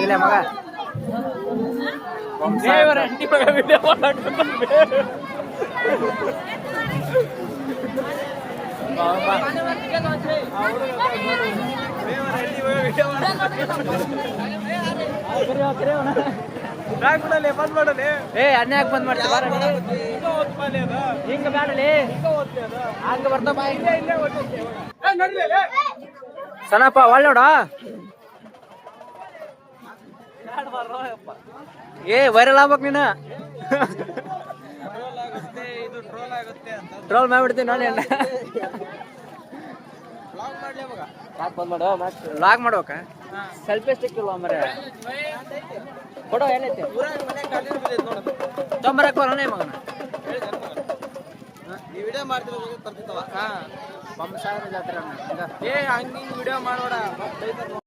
ಇಲ್ಲ ಮಗ ದೇವರ ಅಂಟಿ ಮಗ ವಿಡಿಯೋ ಬಂದ್ ಮಾಡಲಿ ಏ ಅನ್ನ ಯಾಕೆ ಬಂದ್ ಮಾಡ್ತೀವಿ ಬಾರ ಹಿಂಗ ಬ್ಯಾಡಲಿ ಹಂಗ ಸನಪ್ಪ ಒಳ್ಳೋಡ ಏ ವೈರಲ್ ಆಗ್ಬೇಕು ನೀನು. ಟ್ರೋಲ್ ಮಾಡ್ಬಿಡ್ತೀನಿ ನಾನು ಅಣ್ಣ ಲಾಗ್ ಮಾಡ್ಬೇಕ? ಸೆಲ್ಫಿ ಸ್ಟಿಕ್ ಇಲ್ವಾ ಮರೆ ಕೊಡೋ ಏನೈತೆ? ತೊಂಬರಕ್ಕೆ ಬರೋಣ ಮಗನ. ವಿಡಿಯೋ ಮಾಡ್ತಿರೋ ತರ್ತಿತ್ತವ ಹಾ ಬಂಬಸಾಗರ ಜಾತ್ರೆ. ಏ ಹಂಗಿಂಗ್ ವಿಡಿಯೋ ಮಾಡ್ಬೇಡ